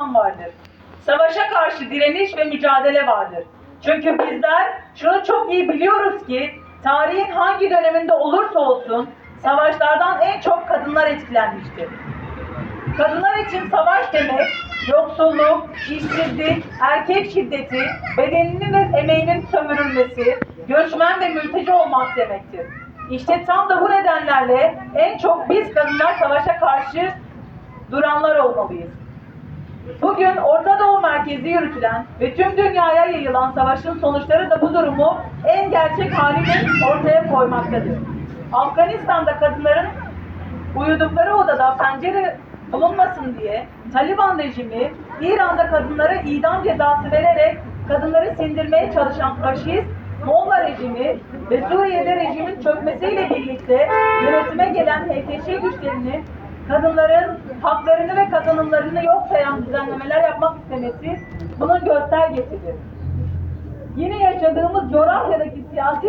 vardır. Savaşa karşı direniş ve mücadele vardır. Çünkü bizler şunu çok iyi biliyoruz ki tarihin hangi döneminde olursa olsun savaşlardan en çok kadınlar etkilenmiştir. Kadınlar için savaş demek yoksulluk, işsizlik, erkek şiddeti, bedeninin ve emeğinin sömürülmesi, göçmen ve mülteci olmak demektir. İşte tam da bu nedenlerle en çok biz kadınlar savaşa karşı duranlar olmalıyız. Bugün Orta Doğu merkezli yürütülen ve tüm dünyaya yayılan savaşın sonuçları da bu durumu en gerçek haliyle ortaya koymaktadır. Afganistan'da kadınların uyudukları odada pencere bulunmasın diye Taliban rejimi İran'da kadınlara idam cezası vererek kadınları sindirmeye çalışan faşist Molla rejimi ve Suriye'de rejimin çökmesiyle birlikte yönetime gelen HTŞ güçlerinin kadınların haklarını ve kazanımlarını yok sayan düzenlemeler yapmak istemesi bunun göstergesidir. Yine yaşadığımız coğrafyadaki siyasi